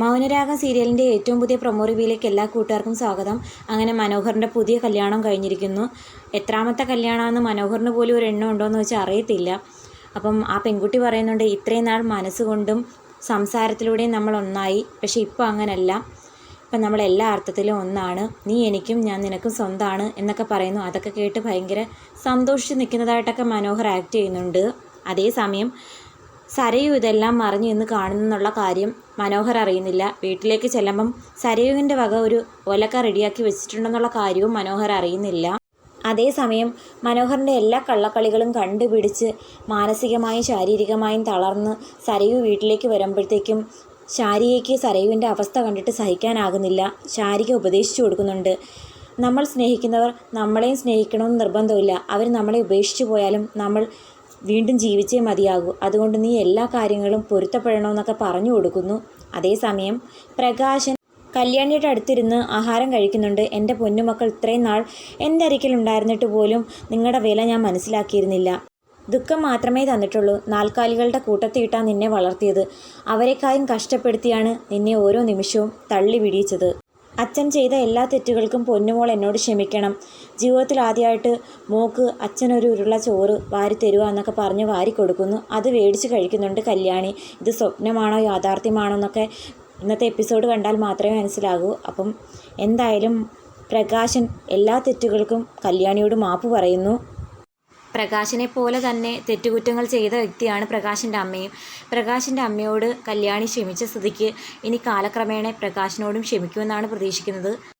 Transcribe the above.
മൗനരാഗം സീരിയലിന്റെ ഏറ്റവും പുതിയ പ്രൊമോ റിവ്യൂയിലേക്ക് എല്ലാ കൂട്ടുകാർക്കും സ്വാഗതം. അങ്ങനെ മനോഹറിന്റെ പുതിയ കല്യാണം കഴിഞ്ഞിരിക്കുന്നു. എത്രാമത്തെ കല്യാണമെന്ന് മനോഹറിന് പോലും ഒരു എണ്ണം ഉണ്ടോ എന്ന് വെച്ചാൽ അറിയത്തില്ല. അപ്പം ആ പെൺകുട്ടി പറയുന്നുണ്ട് ഇത്രയും നാൾ മനസ്സുകൊണ്ടും സംസാരത്തിലൂടെയും നമ്മൾ ഒന്നായി. പക്ഷേ ഇപ്പോൾ അങ്ങനല്ല. ഇപ്പം നമ്മൾ എല്ലാ അർത്ഥത്തിലും ഒന്നാണ്. നീ എനിക്കും ഞാൻ നിനക്കും സ്വന്തമാണ് എന്നൊക്കെ പറയുന്നു. അതൊക്കെ കേട്ട് ഭയങ്കര സന്തോഷിച്ച് നിൽക്കുന്നതായിട്ടൊക്കെ മനോഹർ ആക്ട് ചെയ്യുന്നുണ്ട്. അതേസമയം സരയു ഇതെല്ലാം മറിഞ്ഞു എന്ന് കാണുന്നുള്ള കാര്യം മനോഹർ അറിയുന്നില്ല. വീട്ടിലേക്ക് ചെല്ലുമ്പം സരയുവിന്റെ വക ഒരു ഒലക്ക റെഡിയാക്കി വെച്ചിട്ടുണ്ടെന്നുള്ള കാര്യവും മനോഹർ അറിയുന്നില്ല. അതേസമയം മനോഹറിന്റെ എല്ലാ കള്ളക്കളികളും കണ്ടുപിടിച്ച് മാനസികമായും ശാരീരികമായും തളർന്ന് സരയു വീട്ടിലേക്ക് വരുമ്പോഴത്തേക്കും ശാരിയയ്ക്ക് സരയുവിന്റെ അവസ്ഥ കണ്ടിട്ട് സഹിക്കാനാകുന്നില്ല. ശാരിക ഉപദേശിച്ചു കൊടുക്കുന്നുണ്ട്. നമ്മൾ സ്നേഹിക്കുന്നവർ നമ്മളെയും സ്നേഹിക്കണമെന്ന് നിർബന്ധമില്ല. അവർ നമ്മളെ ഉപേക്ഷിച്ചു പോയാലും നമ്മൾ വീണ്ടും ജീവിച്ചേ മതിയാകൂ. അതുകൊണ്ട് നീ എല്ലാ കാര്യങ്ങളും പൊരുത്തപ്പെടണമെന്നൊക്കെ പറഞ്ഞു കൊടുക്കുന്നു. അതേസമയം പ്രകാശൻ കല്യാണിയുടെ അടുത്തിരുന്ന് ആഹാരം കഴിക്കുന്നുണ്ട്. എന്റെ പൊന്നുമക്കൾ ഇത്രയും നാൾ എന്റെ അരികിലുണ്ടായിരുന്നിട്ട് പോലും നിങ്ങളുടെ വില ഞാൻ മനസ്സിലാക്കിയിരുന്നില്ല. ദുഃഖം മാത്രമേ തന്നിട്ടുള്ളൂ. നാൽക്കാലികളുടെ കൂട്ടത്തിയിട്ടാണ് നിന്നെ വളർത്തിയത്. അവരെക്കായും കഷ്ടപ്പെടുത്തിയാണ് നിന്നെ ഓരോ നിമിഷവും തള്ളി വിടിയിച്ചത് അച്ഛൻ ചെയ്ത എല്ലാ തെറ്റുകൾക്കും പൊന്നുമോൾ എന്നോട് ക്ഷമിക്കണം. ജീവിതത്തിൽ ആദ്യമായിട്ട് മോക്ക് അച്ഛനൊരു ഉരുള ചോറ് വാരി തരുക എന്നൊക്കെ പറഞ്ഞ് വാരി കൊടുക്കുന്നു. അത് മേടിച്ച് കഴിക്കുന്നുണ്ട് കല്യാണി. ഇത് സ്വപ്നമാണോ യാഥാർത്ഥ്യമാണോ എന്നൊക്കെ ഇന്നത്തെ എപ്പിസോഡ് കണ്ടാൽ മാത്രമേ മനസ്സിലാകൂ. അപ്പം എന്തായാലും പ്രകാശൻ എല്ലാ തെറ്റുകൾക്കും കല്യാണിയോട് മാപ്പ് പറയുന്നു. പ്രകാശിനെ പോലെ തന്നെ തെറ്റുകുറ്റങ്ങൾ ചെയ്ത വ്യക്തിയാണ് പ്രകാശിന്റെ അമ്മയും. പ്രകാശിന്റെ അമ്മയോട് കല്യാണി ക്ഷമിച്ച സ്ഥിതിക്ക് ഇനി കാലക്രമേണ പ്രകാശിനോടും ക്ഷമിക്കുമെന്നാണ് പ്രതീക്ഷിക്കുന്നത്.